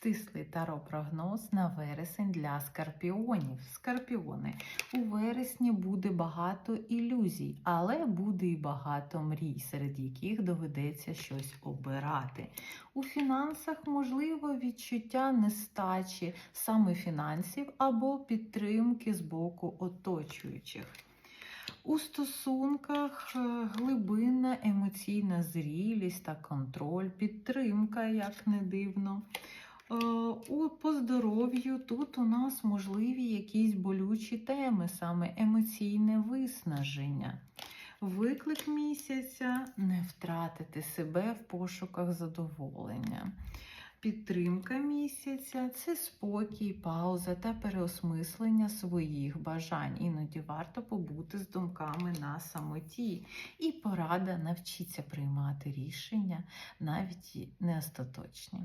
Стислий таро-прогноз на вересень для скорпіонів. Скорпіони. У вересні буде багато ілюзій, але буде і багато мрій, серед яких доведеться щось обирати. У фінансах можливо відчуття нестачі саме фінансів або підтримки з боку оточуючих. У стосунках е, глибинна емоційна зрілість та контроль, підтримка, як не дивно. По здоров'ю тут у нас можливі якісь болючі теми, саме емоційне виснаження. Виклик місяця не втратити себе в пошуках задоволення. Підтримка місяця це спокій, пауза та переосмислення своїх бажань. Іноді варто побути з думками на самоті. І порада навчіться приймати рішення, навіть не остаточні.